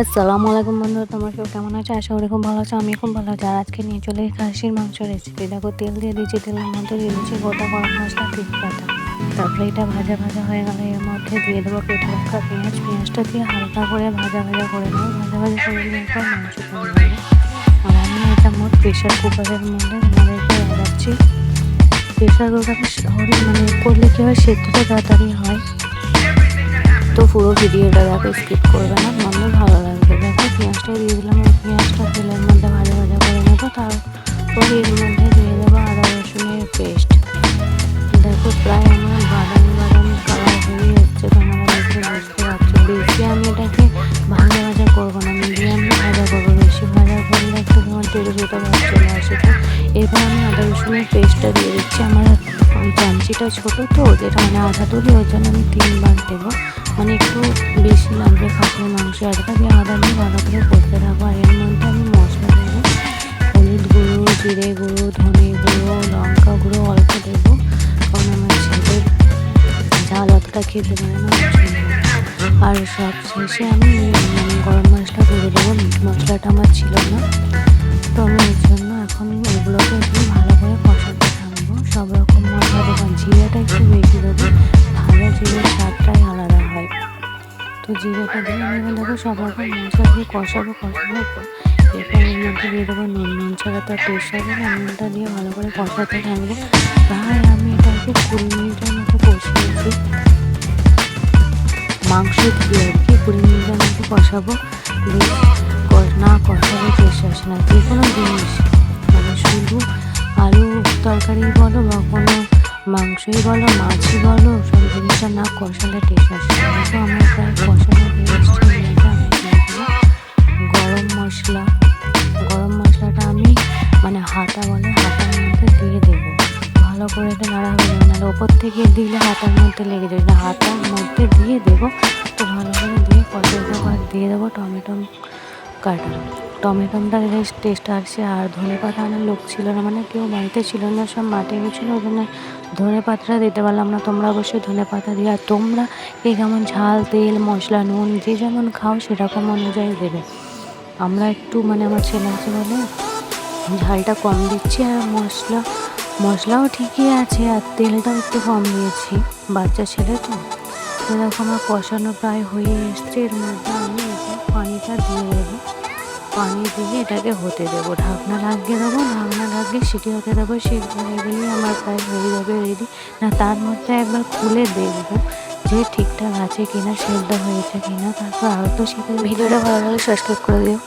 আসসালামু আলাইকুম বন্ধুরা, তোমার কেউ কেমন আছে? আশা করি খুব ভালো আছো আমি খুব ভালো আছি। আর আজকে নিয়ে চলে খাসির মাংস রেসিপি দেখো, তেল দিয়ে দিয়েছি, তেলের মধ্যে দিয়ে দিয়েছি গোটা গরম মশলা, তেজপাতা। তারপরে এটা ভাজা ভাজা হয়ে গেলে এর মধ্যে দিয়ে দেবো কেটে রাখা পেঁয়াজ। পেঁয়াজটা দিয়ে হালকা করে ভাজা ভাজা করে নেব। ভাজা ভাজা করে দেওয়ার একটা মাংস করে আর আমি এটা মোট প্রেশার কুকারের মধ্যে তোমাদেরকে লাগাচ্ছি প্রেশার কুকারে মানে করলে কী হয়, সেদ্ধটা তাড়াতাড়ি হয়। তো পুরো ভিডিওটা দেখো স্কিপ করবে না। মনে ভালো লাগবে। দেখো, পেঁয়াজটা দিয়ে দিলাম। ওই পেঁয়াজটা তেলের মধ্যে ভাজা ভাজা করে নেব। তারপর এর মধ্যে দিয়ে দেবো আদা, রসুনের পেস্ট দেখো, প্রায় আমার বাদামি বাদামি কালার হয়ে এসছে তোমরা দেখে বুঝতে পারছ। বেশি আমি এটাকে ভাজা ভাজা করব না। মিডিয়ামে ভাজা করব। বেশি ভাজা করলে একটু তোমার তেলে যেটা ভাজ চলে আসে। তো এরপর আমি আদা, রসুনের পেস্টটা দিয়ে দিচ্ছি। আমার চামচিটা ছোটো তো, যেটা মানে আধা তুলি, ওই জন্য আমি তিনবার দেবো। আদা দিয়ে আদা দিয়ে ভালো করে করতে থাকব আর এর মধ্যে আমি মশলা দেবো। হলুদ গুঁড়ো, জিরে গুঁড়ো, ধনে গুঁড়ো, লঙ্কা গুঁড়ো অল্প দেবো। কারণ আমার ছেলের ঝাল অতটা খেতে পারে না আর সব শেষে আমি গরম মশলা করে দেবো। মশলাটা আমার ছিল না। তো আমি এর জন্য জিরেটা দিয়ে এবার দেখো সব মশলা দিয়ে কষাবো কষানোর পর এরপর এর মধ্যে দিয়ে দেবো নুন নুন ছাড়া তো টেস্ট হবে না, নুনটা দিয়ে ভালো করে কষাতে থাকব। প্রায় আমি এটাকে কুড়ি মিনিটের মতো কষিয়েছি। মাংস দিয়ে আর কি, কুড়ি মিনিটের মতো কষাবো। না কষাবো টেস্ট আসে না। যে কোনো জিনিস মানে শুধু আলু তরকারি বলো বা কোনো মাংসই বলো, মাছই বলো সব জিনিসটা না কষালে টেস্ট আসে আমার প্রায় কষানো দেবো গরম মশলা, গরম মশলাটা আমি মানে হাতা বলে হাতার মধ্যে দিয়ে দেবো। ভালো করে এটা নাড়া হবে না, নাহলে ওপর থেকে দিলে হাতার মধ্যে লেগে যাবে। হাতার মধ্যে দিয়ে দেবো তো ভালো করে দিয়ে দেবো দিয়ে দেবো, টমেটো কাটা টমেটোটা বেশ টেস্ট আসছে আর ধনে পাতা আনার লোক ছিল না মানে কেউ বাড়িতে ছিল না, সব মাঠে গেছিল ওই জন্য ধনে পাতাটা দিতে পারলাম না। তোমরা অবশ্যই ধনে পাতা দিয়ে আর তোমরা কে কেমন ঝাল, তেল, মশলা, নুন যে যেমন খাও সেরকম অনুযায়ী দেবে। আমরা একটু মানে আমার ছেলে আছে বলে ঝালটা কম দিচ্ছি আর মশলা, মশলাও ঠিকই আছে আর তেলটাও একটু কম দিয়েছি, বাচ্চা ছেলে তো। দেখো আমার কষানো প্রায় হয়ে এসছে, এর মধ্যে আমি পানিটা দিয়ে পানি দিয়ে এটাকে হতে দেবো। ঢাকনা লাগিয়ে দেবো, ঢাকনা লাগিয়ে সেটি হতে দেবো। সেটি হয়ে গেলেই আমার প্রায় হয়ে যাবে রেডি না, তার মধ্যে একবার খুলে দেখব যে ঠিকঠাক আছে কিনা, সেদ্ধ হয়েছে কিনা, তারপর আরও তো সেটা ভিডিওটা ভালো লাগে সাবস্ক্রাইব করে দিও।